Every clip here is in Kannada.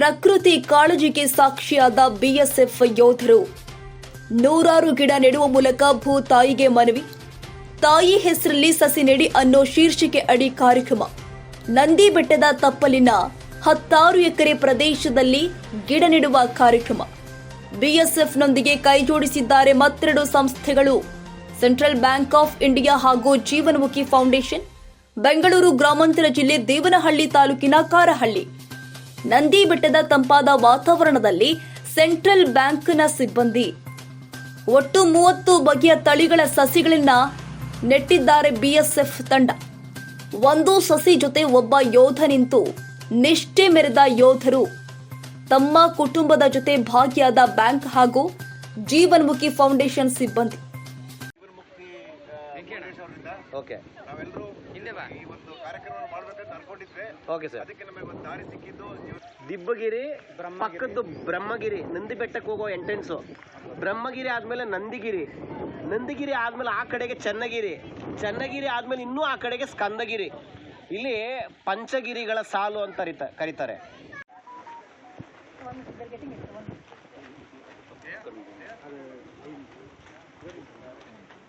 ಪ್ರಕೃತಿ ಕಾಳಜಿಗೆ ಸಾಕ್ಷಿಯಾದ ಬಿಎಸ್ಎಫ್ ಯೋಧರು. ನೂರಾರು ಗಿಡ ನೆಡುವ ಮೂಲಕ ಭೂ ತಾಯಿಗೆ ಮನವಿ. ತಾಯಿ ಹೆಸರಲ್ಲಿ ಸಸಿ ನೆಡಿ ಅನ್ನೋ ಶೀರ್ಷಿಕೆ ಅಡಿ ಕಾರ್ಯಕ್ರಮ. ನಂದಿ ಬೆಟ್ಟದ ತಪ್ಪಲಿನ ಹತ್ತಾರು ಎಕರೆ ಪ್ರದೇಶದಲ್ಲಿ ಗಿಡ ನೆಡುವ ಕಾರ್ಯಕ್ರಮ. ಬಿಎಸ್ಎಫ್ನೊಂದಿಗೆ ಕೈಜೋಡಿಸಿದ್ದಾರೆ ಮತ್ತೆರಡು ಸಂಸ್ಥೆಗಳು. ಸೆಂಟ್ರಲ್ ಬ್ಯಾಂಕ್ ಆಫ್ ಇಂಡಿಯಾ ಹಾಗೂ ಜೀವನಮುಖಿ ಫೌಂಡೇಶನ್. ಬೆಂಗಳೂರು ಗ್ರಾಮಾಂತರ ಜಿಲ್ಲೆ ದೇವನಹಳ್ಳಿ ತಾಲೂಕಿನ ಕಾರಹಳ್ಳಿ. ನಂದಿ ಬೆಟ್ಟದ ತಂಪಾದ ವಾತಾವರಣದಲ್ಲಿ ಸೆಂಟ್ರಲ್ ಬ್ಯಾಂಕ್ನ ಸಿಬ್ಬಂದಿ. ಒಟ್ಟು ಮೂವತ್ತು ಬಗೆಯ ತಳಿಗಳ ಸಸಿಗಳನ್ನ ನೆಟ್ಟಿದ್ದಾರೆ ಬಿಎಸ್ಎಫ್ ತಂಡ. ಒಂದು ಸಸಿ ಜೊತೆ ಒಬ್ಬ ಯೋಧ ನಿಂತು ನಿಷ್ಠೆ ಮೆರೆದ ಯೋಧರು. ತಮ್ಮ ಕುಟುಂಬದ ಜೊತೆ ಭಾಗಿಯಾದ ಬ್ಯಾಂಕ್ ಹಾಗೂ ಜೀವನ್ಮುಖಿ ಫೌಂಡೇಶನ್ ಸಿಬ್ಬಂದಿ. ಫೌಂಡೇಶನ್ ನಾವೆಲ್ಲರೂ ಓಕೆ ಬಾ. ಈ ಒಂದು ಕಾರ್ಯಕ್ರಮ ಮಾಡ್ಬೇಕಂತ ಅನ್ಕೊಂಡಿದ್ವಿ ಓಕೆ ಸರ್. ಅದಕ್ಕೆ ನಮಗೆ ಒಂದು ದಾರಿ ಸಿಕ್ಕಿದ್ದು ದಿಬ್ಬಗಿರಿ ಪಕ್ಕದ್ದು ಬ್ರಹ್ಮಗಿರಿ ನಂದಿ ಬೆಟ್ಟಕ್ಕೆ ಹೋಗೋ ಎಂಟ್ರೆನ್ಸು ಬ್ರಹ್ಮಗಿರಿ ಆದ್ಮೇಲೆ ನಂದಿಗಿರಿ. ನಂದಿಗಿರಿ ಆದ್ಮೇಲೆ ಆ ಕಡೆಗೆ ಚನ್ನಗಿರಿ. ಚನ್ನಗಿರಿ ಆದ್ಮೇಲೆ ಇನ್ನೂ ಆ ಕಡೆಗೆ ಸ್ಕಂದಗಿರಿ. ಇಲ್ಲಿ ಪಂಚಗಿರಿಗಳ ಸಾಲು ಅಂತ ಕರೀತ-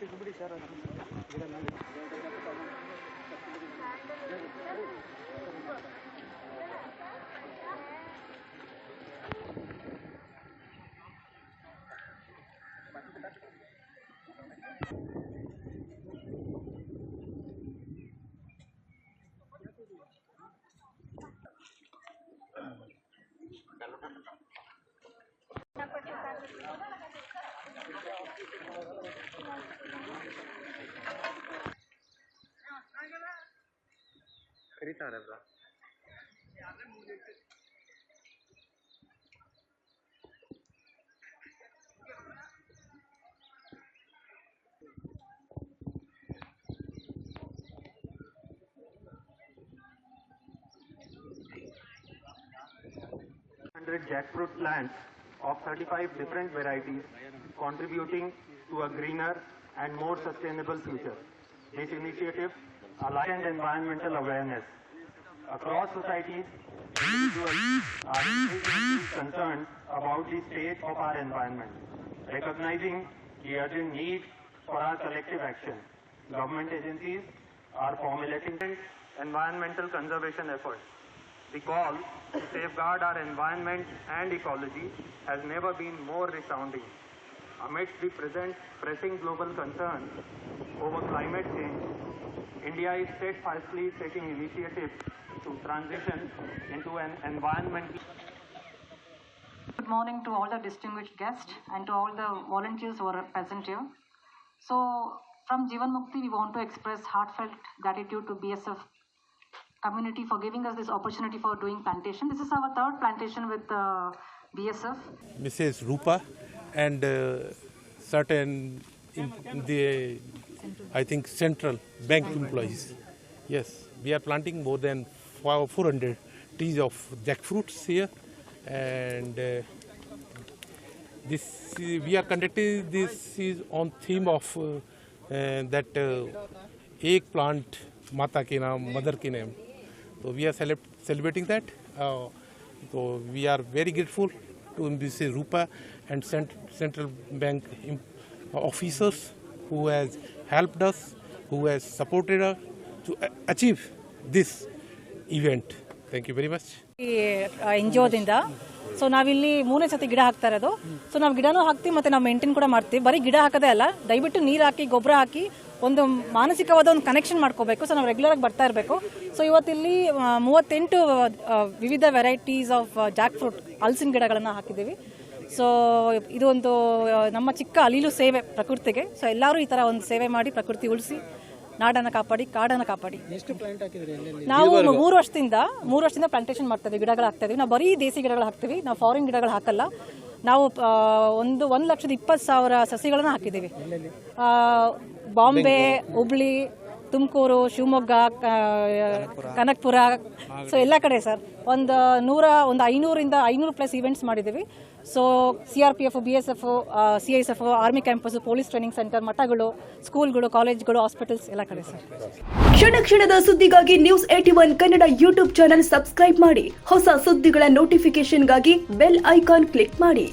Gracias. ಕರೀತಾರೆ hundred jackfruit plants of 35 different varieties, contributing to a greener and more sustainable future. This initiative aligns environmental awareness. Across societies, individuals are increasingly concerned about the state of our environment, recognizing the urgent need for our collective action. Government agencies are formulating environmental conservation efforts. The call to safeguard our environment and ecology has never been more resounding. Amidst the present pressing global concerns over climate change, India is steadfastly taking initiatives to transition into an environmental Good morning to all the distinguished guests and to all the volunteers who are present here. So, from Jivan Mukti, we want to express heartfelt gratitude to BSF community for giving us this opportunity for doing plantation. This is our third plantation with uh, BSF. Mrs. Rupa and uh, certain the I think central bank employees. Yes, we are planting more than 400 trees of jackfruits here, and uh, this we are conducting this is on theme of uh, uh, that uh, eggplant mata ke naam, mother ke name. So we are celeb- celebrating that. Uh, so we are very grateful to Mrs. Rupa and cent- central bank officers who has helped us, who has supported us to achieve this event. Thank you very much. N G ಒದಿಂದ so ನಾವಿಲ್ಲಿ ಮೂರನೇ ಸತಿ ಗಿಡ ಹಾಕ್ತಾ ಇರೋದು. ಸೊ ನಾವು ಗಿಡನೂ ಹಾಕ್ತೀವಿ ಮತ್ತೆ ನಾವು ಮೇಂಟೈನ್ ಕೂಡ ಮಾಡ್ತೀವಿ. ಬರೀ ಗಿಡ ಹಾಕೋದೇ ಅಲ್ಲ ದಯವಿಟ್ಟು ನೀರು ಹಾಕಿ ಗೊಬ್ಬರ ಹಾಕಿ ಒಂದು ಮಾನಸಿಕವಾದ ಒಂದು ಕನೆಕ್ಷನ್ ಮಾಡ್ಕೋಬೇಕು. ಸೊ ನಾವು ರೆಗ್ಯುಲರ್ ಆಗಿ ಬರ್ತಾ ಇರಬೇಕು. ಸೊ ಇವತ್ತಿಲ್ಲಿ ಮೂವತ್ತೆಂಟು ವಿವಿಧ ವೆರೈಟೀಸ್ ಆಫ್ ಜಾಕ್ ಫ್ರೂಟ್ ಹಲಸಿನ ಗಿಡಗಳನ್ನು ಹಾಕಿದ್ದೀವಿ. ಸೊ ಇದು ಒಂದು ನಮ್ಮ ಚಿಕ್ಕ ಅಲಿಲು ಸೇವೆ ಪ್ರಕೃತಿಗೆ. ಸೊ ಎಲ್ಲರೂ ಈ ಥರ ಒಂದು ಸೇವೆ ಮಾಡಿ ಪ್ರಕೃತಿ ಉಳಿಸಿ ನಾಡನ್ನು ಕಾಪಾಡಿ ಕಾಡನ್ನು ಕಾಪಾಡಿ. ನಾವು ಮೂರು ವರ್ಷದಿಂದ ಮೂರು ವರ್ಷದಿಂದ ಪ್ಲಾಂಟೇಷನ್ ಮಾಡ್ತಾ ಇದ್ದೀವಿ ಗಿಡಗಳು ಹಾಕ್ತಾ ಇದೀವಿ. ನಾವು ಬರೀ ದೇಸಿ ಗಿಡಗಳು ಹಾಕ್ತೀವಿ ನಾವು ಫಾರಿನ್ ಗಿಡಗಳು ಹಾಕಲ್ಲ. ನಾವು ಒಂದು ಒಂದು ಲಕ್ಷದ ಇಪ್ಪತ್ತು ಸಾವಿರ ಸಸಿಗಳನ್ನು ಹಾಕಿದ್ದೀವಿ. ಬಾಂಬೆ ಹುಬ್ಳಿ ತುಮಕೂರು ಶಿವಮೊಗ್ಗ ಕನಕಪುರ. ಸೊ ಎಲ್ಲ ಕಡೆ ಸರ್. ಒಂದು ನೂರ ಒಂದು ಐನೂರಿಂದ ಐನೂರು ಪ್ಲಸ್ ಇವೆಂಟ್ಸ್ ಮಾಡಿದ್ದೀವಿ. So C R P F B S F C S F army campus police training centre ಮಠಗಳು ಸ್ಕೂಲ್ಗಳು ಕಾಲೇಜ್ಗಳು ಹಾಸ್ಪಿಟಲ್ಸ್ ಎಲ್ಲ ಕಡೆ ಸರ್. ಕ್ಷಣ ಕ್ಷಣದ ಸುದ್ದಿಗಾಗಿ news AT one Kannada YouTube channel subscribe ಮಾಡಿ. ಹೊಸ ಸುದ್ದಿಗಳ ನೋಟಿಫಿಕೇಶನ್ಗಾಗಿ ಬೆಲ್ ಐಕಾನ್ ಕ್ಲಿಕ್ ಮಾಡಿ.